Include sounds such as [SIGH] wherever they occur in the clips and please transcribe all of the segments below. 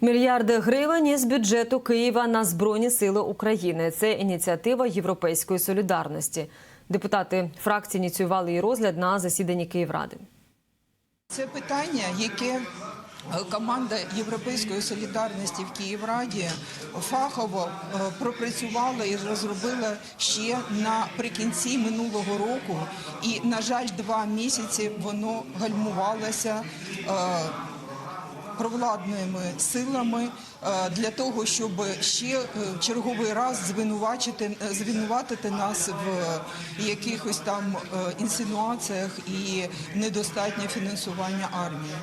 Мільярди гривень із бюджету Києва на збройні сили України. Це ініціатива Європейської солідарності. Депутати фракції ініціювали її розгляд на засіданні Київради. Це питання, яке е, команда Європейської солідарності в Київраді фахово е, пропрацювала і розробила ще наприкінці минулого року. І, на жаль, два місяці воно гальмувалося. Е, Провладними силами е, для того, щоб ще е, черговий раз звинувачити звинуватити нас в якихось там е, інсинуаціях і недостатнє фінансування армії.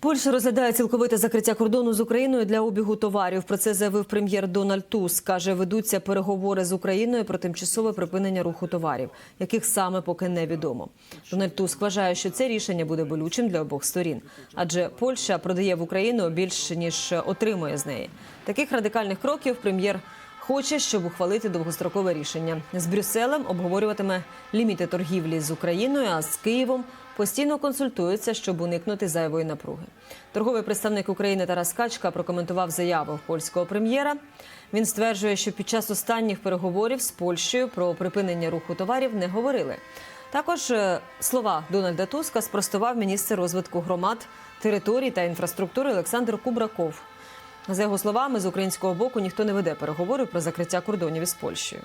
Польща розглядає цілковите закриття кордону з Україною для обігу товарів. Про це заявив прем'єр Дональд Туск. Каже, ведуться переговори з Україною про тимчасове припинення руху товарів, яких саме поки невідомо. Дональд Туск вважає, що це рішення буде болючим для обох сторін, адже Польща продає в Україну більше ніж отримує з неї. Таких радикальних кроків прем'єр. Хоче, щоб ухвалити довгострокове рішення з Брюсселем обговорюватиме ліміти торгівлі з Україною, а з Києвом постійно консультується, щоб уникнути зайвої напруги. Торговий представник України Тарас Качка прокоментував заяву польського прем'єра. Він стверджує, що під час останніх переговорів з Польщею про припинення руху товарів не говорили. Також е, слова Дональда Туска спростував міністр розвитку громад, територій та інфраструктури Олександр Кубраков. За його словами, з українського боку ніхто не веде переговори про закриття кордонів із Польщею.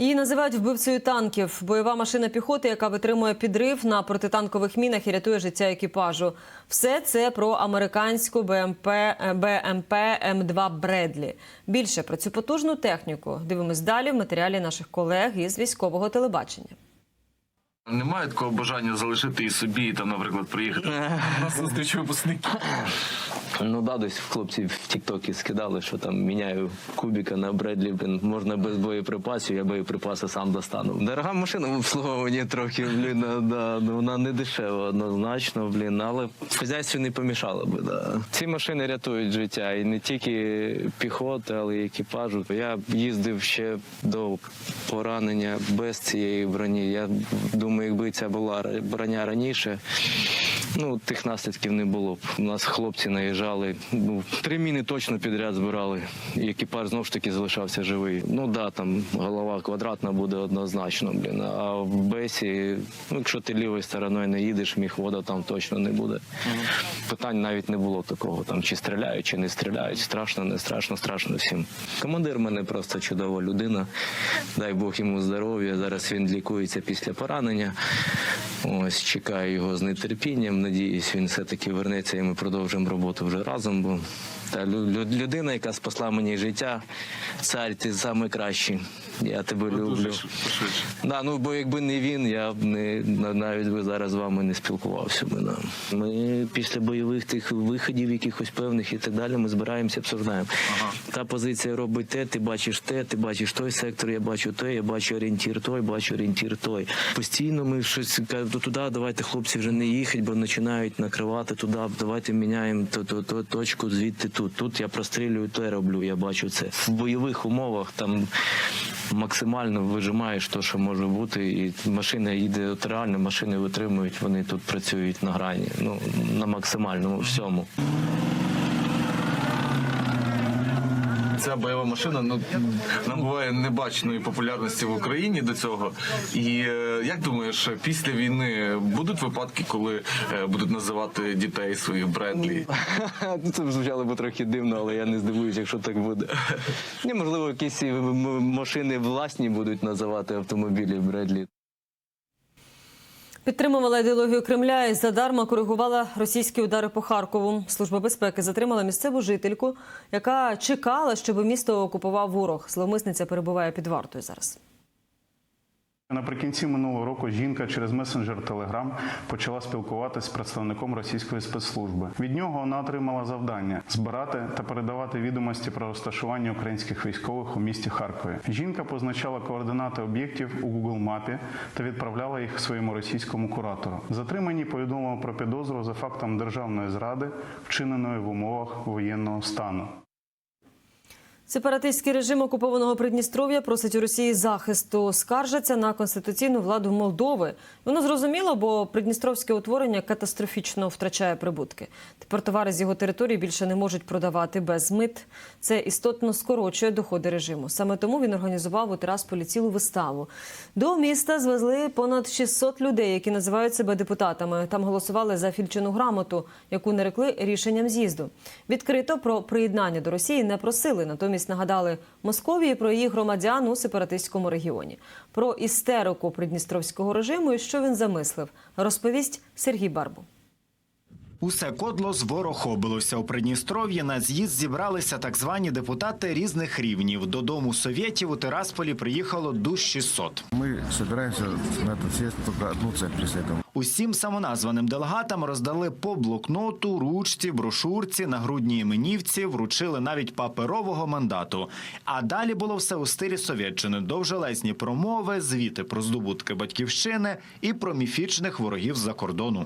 Її називають вбивцею танків. Бойова машина піхоти, яка витримує підрив на протитанкових мінах і рятує життя екіпажу. Все це про американську БМП БМП М2 Бредлі. Більше про цю потужну техніку дивимось далі в матеріалі наших колег із військового телебачення. Немає такого бажання залишити і собі, і там, наприклад, приїхати на зустріч випускників. Ну да, десь хлопці в Тіктокі скидали, що там міняю кубіка на Бредлі, блін, можна без боєприпасів, я боєприпаси сам достану. Дорога машина в трохи, блін, да, ну, вона не дешева однозначно, блін, але в хазяйстві не помішала би. Да. Ці машини рятують життя і не тільки піхоти, але й екіпажу. Я їздив ще до поранення без цієї броні. Я думаю, якби ця була броня раніше. Ну, тих наслідків не було б. У нас хлопці наїжджали. Ну, три міни точно підряд збирали. І екіпаж знову ж таки залишався живий. Ну да, там голова квадратна буде однозначно, блін. А в Бесі, ну якщо ти лівою стороною не їдеш, міхвода там точно не буде. Питань навіть не було такого. Там чи стріляють, чи не стріляють. Страшно, не страшно, страшно всім. Командир в мене просто чудова людина. Дай Бог йому здоров'я. Зараз він лікується після поранення. Ось чекаю його з нетерпінням. Надіюсь, він все-таки вернеться і ми продовжимо роботу вже разом. Бо та лю- лю- людина, яка спасла мені життя, цар, ти найкращий. Я тебе люблю. Да, ну бо якби не він, я б не навіть би зараз з вами не спілкувався. Би, да. Ми після бойових тих виходів, якихось певних і так далі, ми збираємося, обсуждаємо. Та позиція робить те, ти бачиш те, ти бачиш той сектор, я бачу те, я бачу орієнтір той, бачу орієнтір той. Постійно ми щось кажемо, туди, давайте хлопці вже не їхать, бо починають накривати туди, давайте міняємо ту, ту точку звідти тут. Тут я прострілюю, я роблю, я бачу це. В бойових умовах там максимально вижимаєш те, що може бути, і машина їде от реально, машини витримують, вони тут працюють на грані, ну на максимальному всьому. Ця бойова машина ну набуває небаченої популярності в Україні до цього. І е, як думаєш, після війни будуть випадки, коли е, будуть називати дітей своїх Бредлі? Ну, [LAUGHS] Це б звучало б трохи дивно, але я не здивуюся, якщо так буде. [LAUGHS] Ні, можливо, якісь м- машини власні будуть називати автомобілі Бредлі. Підтримувала ідеологію Кремля і задарма коригувала російські удари по Харкову. Служба безпеки затримала місцеву жительку, яка чекала, щоб місто окупував ворог. Зловмисниця перебуває під вартою зараз. Наприкінці минулого року жінка через месенджер Telegram почала спілкуватися з представником російської спецслужби. Від нього вона отримала завдання збирати та передавати відомості про розташування українських військових у місті Харкові. Жінка позначала координати об'єктів у Google мапі та відправляла їх своєму російському куратору. Затримані повідомили про підозру за фактом державної зради, вчиненої в умовах воєнного стану. Сепаратистський режим окупованого Придністров'я просить у Росії захисту. Скаржаться на конституційну владу Молдови. Воно зрозуміло, бо придністровське утворення катастрофічно втрачає прибутки. Тепер товари з його території більше не можуть продавати без мит. Це істотно скорочує доходи режиму. Саме тому він організував у Тирасполі цілу виставу. До міста звезли понад 600 людей, які називають себе депутатами. Там голосували за фільчину грамоту, яку нарекли рішенням з'їзду. Відкрито про приєднання до Росії не просили. Натомість нагадали Московії про її громадян у сепаратистському регіоні. Про істерику придністровського режиму і що він замислив, розповість Сергій Барбу. Усе кодло зворохобилося у Придністров'ї. На з'їзд зібралися так звані депутати різних рівнів. Додому совєтів у Тирасполі приїхало душ 600. Мы собираемся на этот съезд только одну цель преследуем. Усім самоназваним делегатам роздали по блокноту, ручці, брошурці, нагрудній іменівці, вручили навіть паперового мандату. А далі було все у стилі Совєтщини. Довжелезні промови, звіти про здобутки батьківщини і про міфічних ворогів з-за кордону.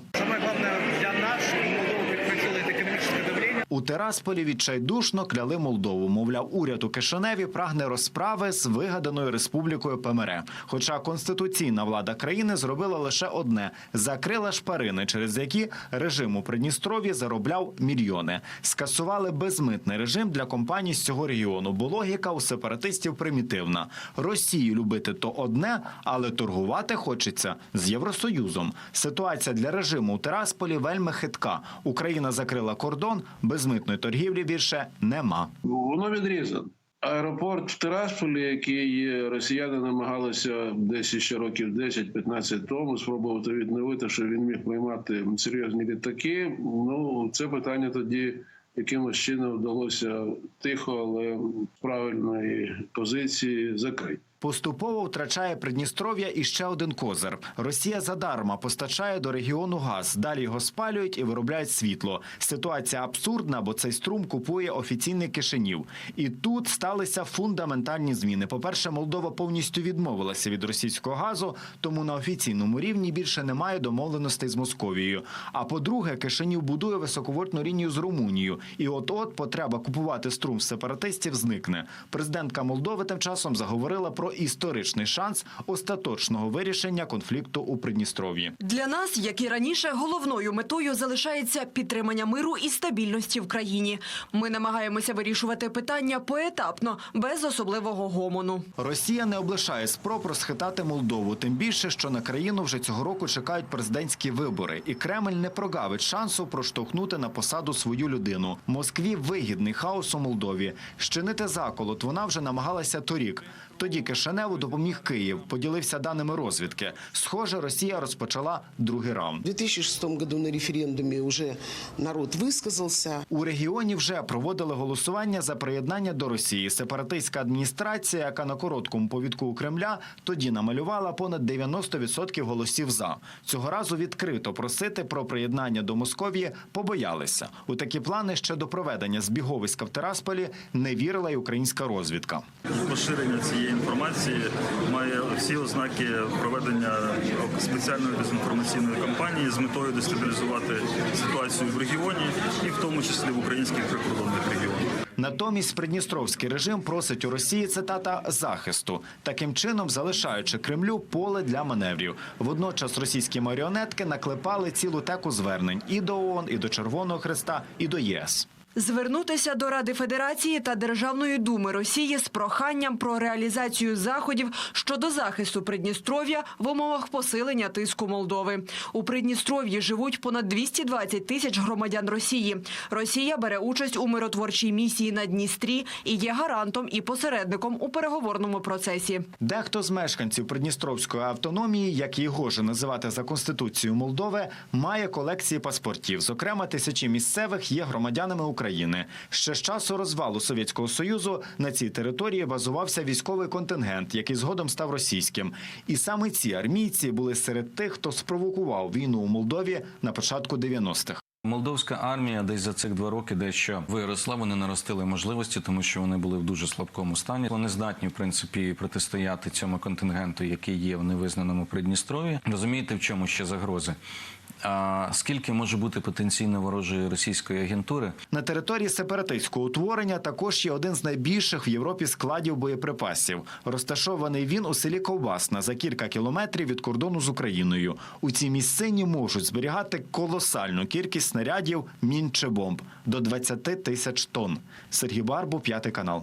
У Терасполі відчайдушно кляли Молдову. Мовляв, уряд у Кишиневі прагне розправи з вигаданою республікою ПМР. Хоча конституційна влада країни зробила лише одне: закрила шпарини, через які режим у Придністров'ї заробляв мільйони. Скасували безмитний режим для компаній з цього регіону. Бо логіка у сепаратистів примітивна: Росію любити то одне, але торгувати хочеться з Євросоюзом. Ситуація для режиму у Терасполі вельми хитка. Україна закрила кордон, безмитної торгівлі більше нема. Воно відрізано. Аеропорт в Тирасполі, який росіяни намагалися десь ще років 10-15 тому спробувати відновити, що він міг приймати серйозні літаки. Ну це питання тоді якимось чином вдалося тихо, але правильної позиції закрити. Поступово втрачає Придністров'я і ще один козир. Росія задарма постачає до регіону газ. Далі його спалюють і виробляють світло. Ситуація абсурдна, бо цей струм купує офіційний Кишинів. І тут сталися фундаментальні зміни. По-перше, Молдова повністю відмовилася від російського газу, тому на офіційному рівні більше немає домовленостей з Московією. А по-друге, Кишинів будує високовольтну лінію з Румунією. І от-от потреба купувати струм сепаратистів зникне. Президентка Молдови тим часом заговорила про історичний шанс остаточного вирішення конфлікту у Придністров'ї. Для нас, як і раніше, головною метою залишається підтримання миру і стабільності в країні. Ми намагаємося вирішувати питання поетапно, без особливого гомону. Росія не облишає спроб розхитати Молдову, тим більше, що на країну вже цього року чекають президентські вибори, і Кремль не прогавить шансу проштовхнути на посаду свою людину. Москві вигідний хаос у Молдові. Щинити заколот вона вже намагалася торік. Тоді Кишиневу допоміг Київ, поділився даними розвідки. Схоже, Росія розпочала другий раунд. В 2006 году на референдуме уже народ высказался. У регіоні вже проводили голосування за приєднання до Росії. Сепаратистська адміністрація, яка на короткому повідку у Кремля тоді намалювала понад 90% голосів за. Цього разу відкрито просити про приєднання до Московії побоялися. У такі плани ще до проведення збіговиська в Терасполі не вірила й українська розвідка. Поширення цієї інформації має всі ознаки проведення спеціальної дезінформаційної кампанії з метою дестабілізувати ситуацію в регіоні і в тому числі в українських прикордонних регіонах. Натомість придністровський режим просить у Росії цитата захисту, таким чином залишаючи Кремлю поле для маневрів. Водночас російські маріонетки наклепали цілу теку звернень і до ООН, і до Червоного Хреста, і до ЄС. Звернутися до Ради Федерації та Державної думи Росії з проханням про реалізацію заходів щодо захисту Придністров'я в умовах посилення тиску Молдови. У Придністров'ї живуть понад 220 тисяч громадян Росії. Росія бере участь у миротворчій місії на Дністрі і є гарантом і посередником у переговорному процесі. Дехто з мешканців Придністровської автономії, як її гоже називати за конституцією Молдови, має колекції паспортів. Зокрема, тисячі місцевих є громадянами України. Ще з часу розвалу Совєтського Союзу на цій території базувався військовий контингент, який згодом став російським. І саме ці армійці були серед тих, хто спровокував війну у Молдові на початку 90-х. Молдовська армія десь за цих два роки дещо виросла. Вони наростили можливості, тому що вони були в дуже слабкому стані. Вони здатні, в принципі, протистояти цьому контингенту, який є в невизнаному Придністров'ї. Розумієте, в чому ще загрози? А скільки може бути потенційно ворожої російської агентури? На території сепаратистського утворення також є один з найбільших в Європі складів боєприпасів. Розташований він у селі Ковбасна за кілька кілометрів від кордону з Україною. У цій місцині можуть зберігати колосальну кількість снарядів, мін чи бомб до 20 тисяч тонн. Сергій Барбу, п'ятий канал.